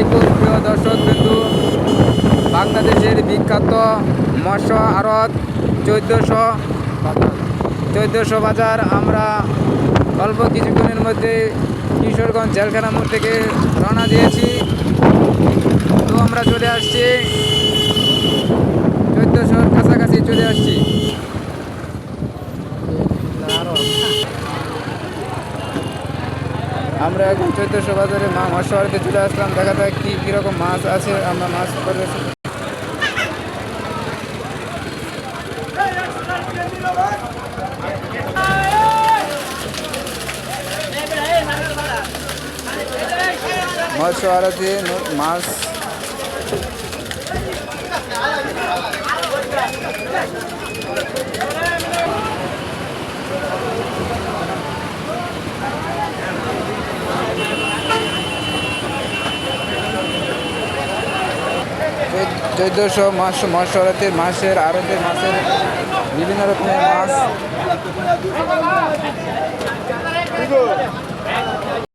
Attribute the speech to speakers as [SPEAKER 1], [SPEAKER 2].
[SPEAKER 1] আলাইকুম, প্রিয় দর্শক বিন্দু। বাংলাদেশের বিখ্যাত মৎস্য আড়ত চোদ্দোশো চোদ্দোশো বাজার। আমরা অল্প কিছুক্ষণের মধ্যে কিশোরগঞ্জ জেলখানা মোড় থেকে রওনা দিয়েছি। তো আমরা চলে আসছি। চোদ্দোশোর কাছাকাছি চলে আসছি। আমরা এখন চৈত্রশো বাজারে মা মৎস্য আড়তে চলে আসলাম। দেখা যাক কী কীরকম মাছ আছে, আমরা মাছ পরিবেশন মৎস্য আড়তে মাছ। চোদ্দোশো মাস মৎস্য মাসের আরতের মাসের বিভিন্ন রকমের মাছ